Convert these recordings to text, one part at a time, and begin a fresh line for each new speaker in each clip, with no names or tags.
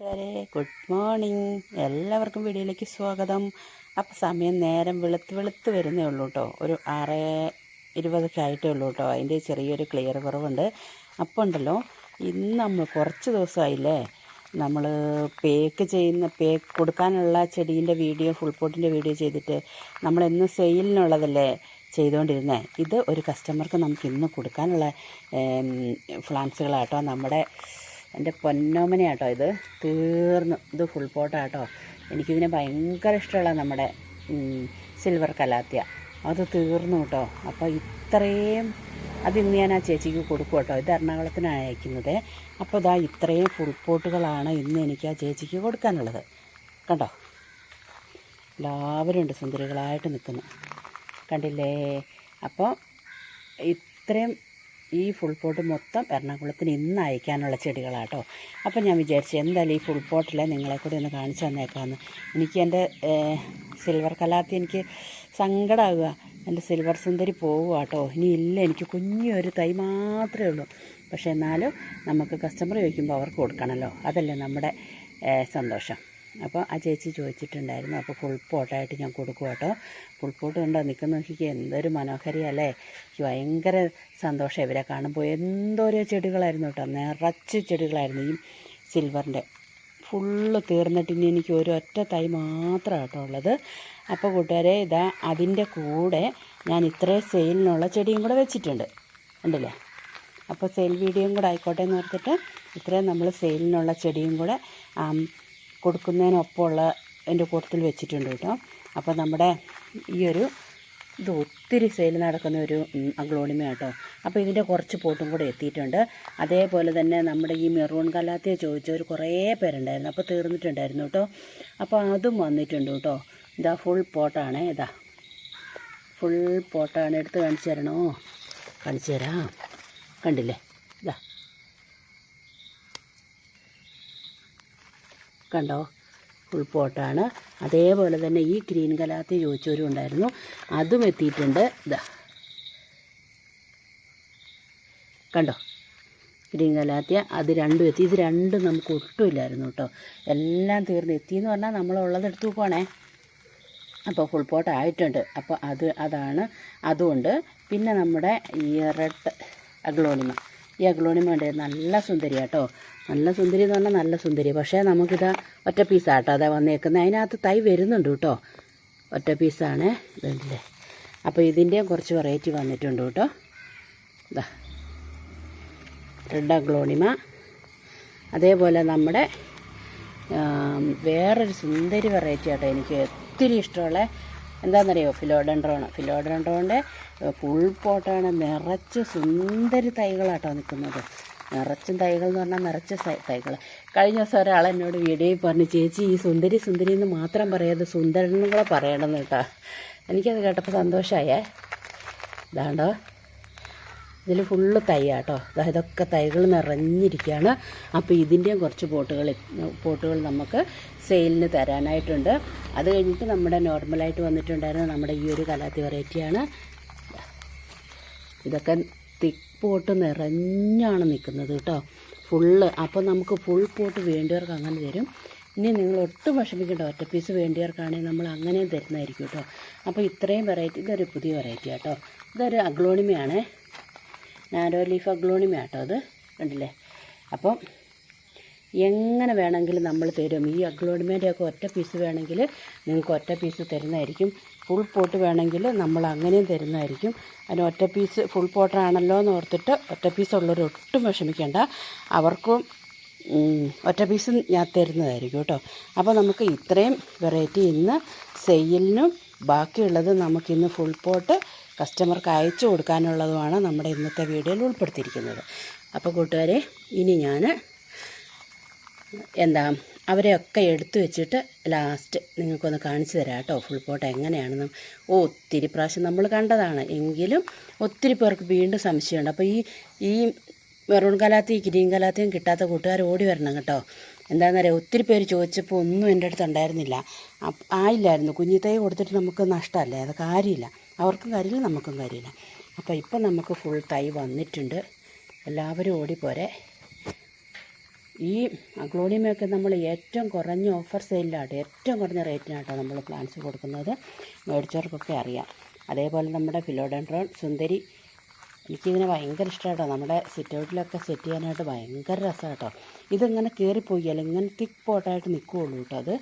കൂട്ടുകാരെ good morning എല്ലാവർക്കും വീഡിയോയിലേക്ക് സ്വാഗതം. അപ്പം സമയം നേരം വെളുത്ത് വെളുത്ത് വരുന്നേ ഉള്ളൂ കേട്ടോ ഒരു ആറ് ഇരുപതൊക്കെ ആയിട്ടേ ഉള്ളൂ കേട്ടോ അതിന്റെ ചെറിയൊരു ക്ലിയർ കുറവുണ്ട്. അപ്പോൾ ഉണ്ടല്ലോ ഇന്ന് നമ്മൾ കുറച്ച് ദിവസമായില്ലേ? നമ്മൾ പേക്ക് ചെയ്യുന്ന പേക്ക് കൊടുക്കാനുള്ള ചെടീന്റെ വീഡിയോ ഫുൾ പോട്ടിന്റെ വീഡിയോ ചെയ്തിട്ട് നമ്മൾ നമ്മളെന്നും സെയിലിനുള്ളതല്ലേ ചെയ്തുകൊണ്ടിരുന്നത് ഇത് ഒരു കസ്റ്റമർക്ക് നമുക്ക് ഇന്ന് കൊടുക്കാനുള്ള ഫ്ലാൻസുകളാട്ടോ നമ്മുടെ എന്റെ പൊന്നോമനയാട്ടോ ഇത്. തീർന്നു. ഇത് ഫുൾ പോട്ടാട്ടോ എനിക്കിതിനെ ഭയങ്കര ഇഷ്ടമുള്ള നമ്മുടെ സിൽവർ കലാത്തിയ. അത് തീർന്നു കേട്ടോ. അപ്പോൾ ഇത്രയും അതിന്ന് ഞാൻ ആ ചേച്ചിക്ക് കൊടുക്കും കേട്ടോ. ഇത് എറണാകുളത്തിനാണ് അയക്കുന്നത്. അപ്പോൾ ഇതാ ഇത്രയും ഫുൾ പോട്ടുകളാണ് ഇന്ന് എനിക്ക് ആ ചേച്ചിക്ക് കൊടുക്കാനുള്ളത്. കണ്ടോ? എല്ലാവരും ഉണ്ട് സുന്ദരികളായിട്ട് നിൽക്കുന്നു. കണ്ടില്ലേ? അപ്പോൾ ഇത്രയും ഈ ഫുൾ പോട്ട് മൊത്തം എറണാകുളത്തിന് ഇന്ന് അയക്കാനുള്ള ചെടികളാട്ടോ. അപ്പോൾ ഞാൻ വിചാരിച്ചു എന്തായാലും ഈ ഫുൾ പോട്ടിലെ നിങ്ങളെ കൂടി ഒന്ന് കാണിച്ചു തന്നേക്കാമെന്ന് എനിക്ക് എന്റെ സിൽവർ കലാത്തി എനിക്ക് സങ്കടമാകുക എന്റെ സിൽവർ സുന്ദരി പോവുക കേട്ടോ ഇനി ഇല്ല എനിക്ക് കുഞ്ഞൊരു തൈ മാത്രമേ ഉള്ളൂ. പക്ഷേ എന്നാലും നമുക്ക് കസ്റ്റമർ ചോദിക്കുമ്പോൾ അവർക്ക് കൊടുക്കണമല്ലോ അതല്ലേ നമ്മുടെ സന്തോഷം. അപ്പോൾ ആ ചേച്ചി ചോദിച്ചിട്ടുണ്ടായിരുന്നു. അപ്പോൾ ഫുൾ പോട്ടായിട്ട് ഞാൻ കൊടുക്കും കേട്ടോ. ഫുൾ പോട്ട് കണ്ടോ? നിൽക്കുന്ന നോക്കിക്ക് എന്തൊരു മനോഹരിയല്ലേ എനിക്ക് ഭയങ്കര സന്തോഷം. ഇവരെ കാണുമ്പോൾ എന്തോരോ ചെടികളായിരുന്നു കേട്ടോ. നിറച്ച് ചെടികളായിരുന്നു ഈ സിൽവറിന്റെ ഫുള്ള് തീർന്നിട്ട് ഇനി എനിക്ക് ഒരു ഒറ്റ തൈ മാത്രമാണ് കേട്ടോ ഉള്ളത്. അപ്പോൾ കൂട്ടുകാരെ ഇതാ അതിന്റെ കൂടെ ഞാൻ ഇത്രയും സെയിലിനുള്ള ചെടിയും കൂടെ വെച്ചിട്ടുണ്ട്. ഉണ്ടല്ലേ? അപ്പോൾ സെയിൽ വീഡിയോയും കൂടെ ആയിക്കോട്ടെ എന്ന് ഓർത്തിട്ട് ഇത്രയും നമ്മൾ സെയിലിനുള്ള ചെടിയും കൂടെ കൊടുക്കുന്നതിനൊപ്പമുള്ള എന്റെ കൂട്ടത്തിൽ വെച്ചിട്ടുണ്ട് കേട്ടോ. അപ്പോൾ നമ്മുടെ ഈ ഒരു ഇത് ഒത്തിരി സെയിൽ നടക്കുന്ന ഒരു അഗ്ലോണിമ കേട്ടോ. അപ്പോൾ ഇതിന്റെ കുറച്ച് പോട്ടും കൂടെ എത്തിയിട്ടുണ്ട്. അതേപോലെ തന്നെ നമ്മുടെ ഈ മെറൂൺ കലാത്തിയെ ചോദിച്ചവർ കുറേ പേരുണ്ടായിരുന്നു. അപ്പോൾ തീർന്നിട്ടുണ്ടായിരുന്നു കേട്ടോ. അപ്പോൾ അതും വന്നിട്ടുണ്ട് കേട്ടോ. ഇതാ ഫുൾ പോട്ടാണ്. ഇതാ. ഫുൾ പോട്ടാണ്. എടുത്ത് കാണിച്ചു തരണോ? കാണിച്ചു തരാം. കണ്ടില്ലേ? ഇതാ. കണ്ടോ? ഫുൾ പോട്ടാണ് അതേപോലെ തന്നെ ഈ ഗ്രീൻ കലാത്തി ചോദിച്ചവരും ഉണ്ടായിരുന്നു. അതും എത്തിയിട്ടുണ്ട്. ഇതാ കണ്ടോ? ഗ്രീൻ കലാത്തിയ അത് രണ്ടും എത്തി. ഇത് രണ്ടും നമുക്ക് ഒട്ടുമില്ലായിരുന്നു കേട്ടോ. എല്ലാം തീർന്ന് എത്തിയെന്ന് പറഞ്ഞാൽ നമ്മളുള്ളത് എടുത്തു പോകണേ അപ്പോൾ ഫുൾ പോട്ട് ആയിട്ടുണ്ട്. അപ്പോൾ അത് അതാണ്. അതുകൊണ്ട് പിന്നെ നമ്മുടെ ഈ റെഡ് അഗ്ലോണിമ ഈ അഗ്ലോണിമ ഉണ്ട് നല്ല സുന്ദരി കേട്ടോ നല്ല സുന്ദരി എന്ന് പറഞ്ഞാൽ നല്ല സുന്ദരി. പക്ഷേ നമുക്കിത് ഒറ്റ പീസാട്ടോ. അതാ വന്നേക്കുന്നത് അതിനകത്ത് തൈ വരുന്നുണ്ട് കേട്ടോ ഒറ്റ പീസാണ്. ഇതുണ്ടല്ലേ. അപ്പോൾ ഇതിന്റെയും കുറച്ച് വെറൈറ്റി വന്നിട്ടുണ്ട് കേട്ടോ ഇതാ റെഡ് അഗ്ലോണിമ. അതേപോലെ നമ്മുടെ വേറൊരു സുന്ദരി വെറൈറ്റി ആട്ടോ എനിക്ക് ഒത്തിരി ഇഷ്ടമുള്ള. എന്താണെന്നറിയോ ഫിലോഡൻഡ്രോണ്. ഫിലോഡൻഡ്രോണിന്റെ ഫുൾ പോട്ടാണ് നിറച്ച് സുന്ദരി തൈകളാട്ടോ നിൽക്കുന്നത് നിറച്ചും തൈകൾ എന്ന് പറഞ്ഞാൽ നിറച്ച തൈകൾ കഴിഞ്ഞ ദിവസം ഒരാൾ എന്നോട് വീഡിയോയിൽ പറഞ്ഞു ചേച്ചി ഈ സുന്ദരി സുന്ദരി എന്ന് മാത്രം പറയാതെ സുന്ദരനുകളെ കൂടെ പറയണമെന്ന് കേട്ടോ. എനിക്കത് കേട്ടപ്പോൾ സന്തോഷമായേ ഇതാണ്ടോ? ഇതിൽ ഫുള്ള് തൈയാട്ടോ. ഇതൊക്കെ തൈകൾ നിറഞ്ഞിരിക്കുകയാണ് അപ്പോൾ ഇതിന്റെയും കുറച്ച് പോട്ടുകൾ പോട്ടുകൾ നമുക്ക് സെയിലിന് തരാനായിട്ടുണ്ട്. അത് കഴിഞ്ഞിട്ട് നമ്മുടെ നോർമലായിട്ട് വന്നിട്ടുണ്ടായിരുന്ന നമ്മുടെ ഈ ഒരു കലാത്തി വെറൈറ്റിയാണ് ഇതൊക്കെ തിക്ക് പോട്ട് നിറഞ്ഞാണ് നിൽക്കുന്നത് കേട്ടോ. ഫുള്ള് അപ്പോൾ നമുക്ക് ഫുൾ പോട്ട് വേണ്ടിയവർക്ക് അങ്ങനെ തരും. ഇനി നിങ്ങൾ ഒട്ടും വിഷമിക്കേണ്ട ഒറ്റ പീസ് വേണ്ടിയവർക്കാണെങ്കിൽ നമ്മൾ അങ്ങനെയും തരുന്നതായിരിക്കും കേട്ടോ. അപ്പോൾ ഇത്രയും വെറൈറ്റി ഇതൊരു പുതിയ വെറൈറ്റി കേട്ടോ ഇതൊരു അഗ്ലോണിമയാണേ. നാരോ ലീഫ് അഗ്ലോണിമ കേട്ടോ അത്. കണ്ടില്ലേ? അപ്പം എങ്ങനെ വേണമെങ്കിലും നമ്മൾ തരും? ഈ അഗ്ലോണിമേന്റെയൊക്കെ ഒറ്റ പീസ് വേണമെങ്കിൽ നിങ്ങൾക്ക് ഒറ്റ പീസ് തരുന്നതായിരിക്കും. ഫുൾ പോട്ട് വേണമെങ്കിൽ നമ്മൾ അങ്ങനെയും തരുന്നതായിരിക്കും. അതിന് ഒറ്റ പീസ് ഫുൾ പോട്ടാണല്ലോ എന്ന് ഓർത്തിട്ട് ഒറ്റ പീസ് ഒട്ടും വിഷമിക്കേണ്ട. അവർക്കും ഒറ്റ പീസ് ഞാൻ തരുന്നതായിരിക്കും കേട്ടോ. അപ്പോൾ നമുക്ക് ഇത്രയും വെറൈറ്റി ഇന്ന് സെയിലിനും ബാക്കിയുള്ളത് നമുക്കിന്ന് ഫുൾ പോട്ട് കസ്റ്റമർക്ക് അയച്ചു കൊടുക്കാനുള്ളതുമാണ് നമ്മുടെ ഇന്നത്തെ വീഡിയോയിൽ ഉൾപ്പെടുത്തിയിരിക്കുന്നത്. അപ്പോൾ കൂട്ടുകാരെ ഇനി ഞാൻ എന്താ അവരെയൊക്കെ എടുത്തു വെച്ചിട്ട് ലാസ്റ്റ് നിങ്ങൾക്കൊന്ന് കാണിച്ചു തരാം കേട്ടോ. ഫുൾ പോട്ട് എങ്ങനെയാണെന്ന്. ഒത്തിരി പ്രാവശ്യം നമ്മൾ കണ്ടതാണ്. എങ്കിലും ഒത്തിരി പേർക്ക് വീണ്ടും സംശയമുണ്ട്. അപ്പോൾ ഈ ഈ മെറൂൺ കലാത്തിയും ഗ്രീൻ കലാത്തിയും കിട്ടാത്ത കൂട്ടുകാർ ഓടി വരണം കേട്ടോ. എന്താണെന്നറിയാം ഒത്തിരി പേര് ചോദിച്ചപ്പോൾ ഒന്നും എന്റെ അടുത്ത് ഉണ്ടായിരുന്നില്ല. ആയില്ലായിരുന്നു. കുഞ്ഞിത്തൈ കൊടുത്തിട്ട് നമുക്ക് നഷ്ടമല്ലേ? അത് കാര്യമില്ല. അവർക്കും കാര്യമില്ല നമുക്കും കാര്യമില്ല. അപ്പോൾ ഇപ്പം നമുക്ക് ഫുൾ തൈ വന്നിട്ടുണ്ട്. എല്ലാവരും ഓടിപ്പോരെ. ഈ അഗ്ലോണിയമൊക്കെ നമ്മൾ ഏറ്റവും കുറഞ്ഞ ഓഫർ സെയിലാണ് ഏറ്റവും കുറഞ്ഞ റേറ്റിനാട്ടോ നമ്മൾ പ്ലാന്റ്സ് കൊടുക്കുന്നത്. മേടിച്ചവർക്കൊക്കെ അറിയാം. അതേപോലെ നമ്മുടെ ഫിലോഡൻഡ്രോൺ സുന്ദരി എനിക്കിതിനെ ഭയങ്കര ഇഷ്ടമാട്ടോ. നമ്മുടെ സിറ്റ് ഔട്ടിലൊക്കെ സെറ്റ് ചെയ്യാനായിട്ട് ഭയങ്കര രസമാണ് കേട്ടോ ഇതിങ്ങനെ അല്ലെങ്കിൽ ഇങ്ങനെ തിക്ക് പോട്ടായിട്ട് നിൽക്കുകയുള്ളൂ കേട്ടോ അത്.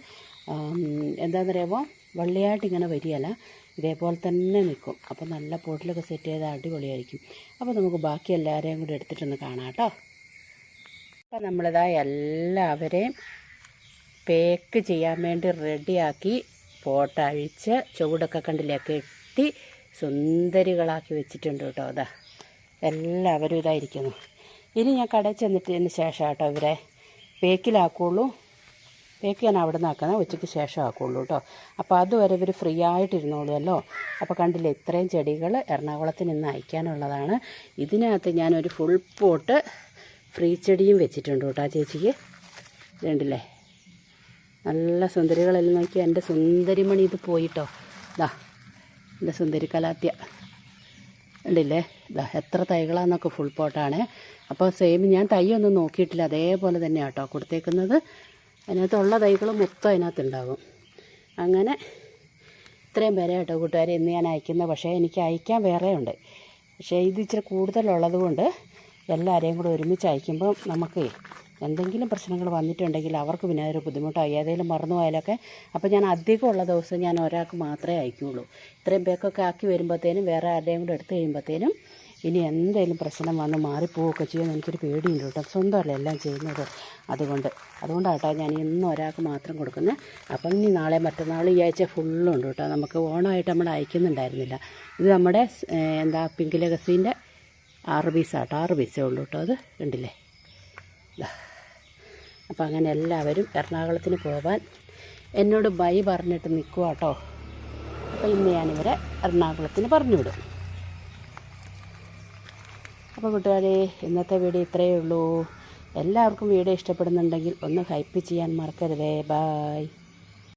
എന്താണെന്ന് പറയുമ്പോൾ വള്ളിയായിട്ട് ഇങ്ങനെ വരികയല്ല ഇതേപോലെ തന്നെ നിൽക്കും അപ്പോൾ നല്ല പോട്ടിലൊക്കെ സെറ്റ് ചെയ്താൽ അടിപൊളിയായിരിക്കും. അപ്പോൾ നമുക്ക് ബാക്കി എല്ലാവരെയും കൂടി എടുത്തിട്ടൊന്ന് കാണാം കേട്ടോ. അപ്പം നമ്മളിതാ എല്ലാവരെയും പേക്ക് ചെയ്യാൻ വേണ്ടി റെഡിയാക്കി പോട്ടഴിച്ച് ചുവടൊക്കെ കണ്ടില്ലേ കെട്ടി സുന്ദരികളാക്കി വെച്ചിട്ടുണ്ട് കേട്ടോ. അതാ. എല്ലാവരും ഇതായിരിക്കുന്നു. ഇനി ഞാൻ കടയിൽ ചെന്നിട്ടതിന് ശേഷം കേട്ടോ ഇവരെ പേക്കിലാക്കുള്ളൂ പേക്ക് ഞാൻ അവിടെ നിന്ന് ആക്കുന്നത് ഉച്ചയ്ക്ക് ശേഷം ആക്കുള്ളൂ കേട്ടോ അപ്പോൾ അതുവരെ ഇവർ ഫ്രീ ആയിട്ടിരുന്നോളുമല്ലോ അപ്പോൾ കണ്ടില്ലേ ഇത്രയും ചെടികൾ എറണാകുളത്ത് നിന്ന് അയക്കാനുള്ളതാണ്. ഇതിനകത്ത് ഞാനൊരു ഫുൾ പോട്ട് ഫ്രീ ചെടിയും വെച്ചിട്ടുണ്ട് കേട്ടോ ആ ചേച്ചിക്ക്. ഇതുണ്ടല്ലേ നല്ല സുന്ദരികളെല്ലാം നോക്കി. എന്റെ സുന്ദരിമണി ഇത് പോയിട്ടോ ഇതാ എന്റെ സുന്ദരി കലാത്യ ഉണ്ടല്ലേ ഇതാ എത്ര തൈകളാന്നൊക്കെ ഫുൾ പോട്ടാണ്. അപ്പോൾ സെയിം ഞാൻ തൈയൊന്നും നോക്കിയിട്ടില്ല. അതേപോലെ തന്നെ കേട്ടോ കൊടുത്തേക്കുന്നത്. അതിനകത്തുള്ള തൈകൾ മൊത്തം അതിനകത്തുണ്ടാകും. അങ്ങനെ ഇത്രയും പേരെ കേട്ടോ കൂട്ടുകാരെ ഇന്ന് ഞാൻ അയക്കുന്നത് പക്ഷേ എനിക്ക് അയക്കാൻ വേറെ ഉണ്ട് പക്ഷേ ഇത് ഇച്ചിരി കൂടുതലുള്ളത് കൊണ്ട് എല്ലാവരെയും കൂടെ ഒരുമിച്ച് അയക്കുമ്പോൾ നമുക്ക് എന്തെങ്കിലും പ്രശ്നങ്ങൾ വന്നിട്ടുണ്ടെങ്കിൽ അവർക്ക് പിന്നെ അതൊരു ബുദ്ധിമുട്ടായി. ഏതെങ്കിലും മറന്നു പോയാലൊക്കെ അപ്പോൾ ഞാൻ അധികമുള്ള ദിവസം ഞാൻ ഒരാൾക്ക് മാത്രമേ അയക്കുകയുള്ളൂ. ഇത്രയും പേക്കൊക്കെ ആക്കി വരുമ്പോഴത്തേനും വേറെ ആരുടെയും കൂടെ എടുത്തു കഴിയുമ്പോഴത്തേനും ഇനി എന്തെങ്കിലും പ്രശ്നം വന്ന് മാറിപ്പോവുകയൊക്കെ ചെയ്യുമെന്ന് എനിക്കൊരു പേടിയുണ്ട് കേട്ടോ. സ്വന്തമല്ല എല്ലാം ചെയ്യുന്നത് അതുകൊണ്ട്. അതുകൊണ്ടാട്ടോ ഞാൻ ഇന്ന് ഒരാൾക്ക് മാത്രം കൊടുക്കുന്നത്. അപ്പം ഇനി നാളെ മറ്റന്നാൾ ഈ ആഴ്ച ഫുള്ളുണ്ട് കേട്ടോ. നമുക്ക് ഓണമായിട്ട് നമ്മൾ അയക്കുന്നുണ്ടായിരുന്നില്ല. ഇത് നമ്മുടെ എന്താ പിങ്ക് ലെഗസീന്റെ ആറ് പീസാട്ടോ ആറ് പീസേ ഉള്ളൂ കേട്ടോ. അത് കണ്ടില്ലേ? ദാ. അപ്പം അങ്ങനെ എല്ലാവരും എറണാകുളത്തിന് പോകാൻ എന്നോട് ബൈ പറഞ്ഞിട്ട് നിൽക്കുക കേട്ടോ അപ്പോൾ ഇന്ന് ഞാനിവരെ എറണാകുളത്തിന് പറഞ്ഞു വിടും. അപ്പോൾ കൂട്ടുകാരെ ഇന്നത്തെ വീഡിയോ ഇത്രയേ ഉള്ളൂ. എല്ലാവർക്കും വീഡിയോ ഇഷ്ടപ്പെടുന്നുണ്ടെങ്കിൽ ഒന്ന് ഹൈപ്പ് ചെയ്യാൻ മറക്കരുതേ. ബായ്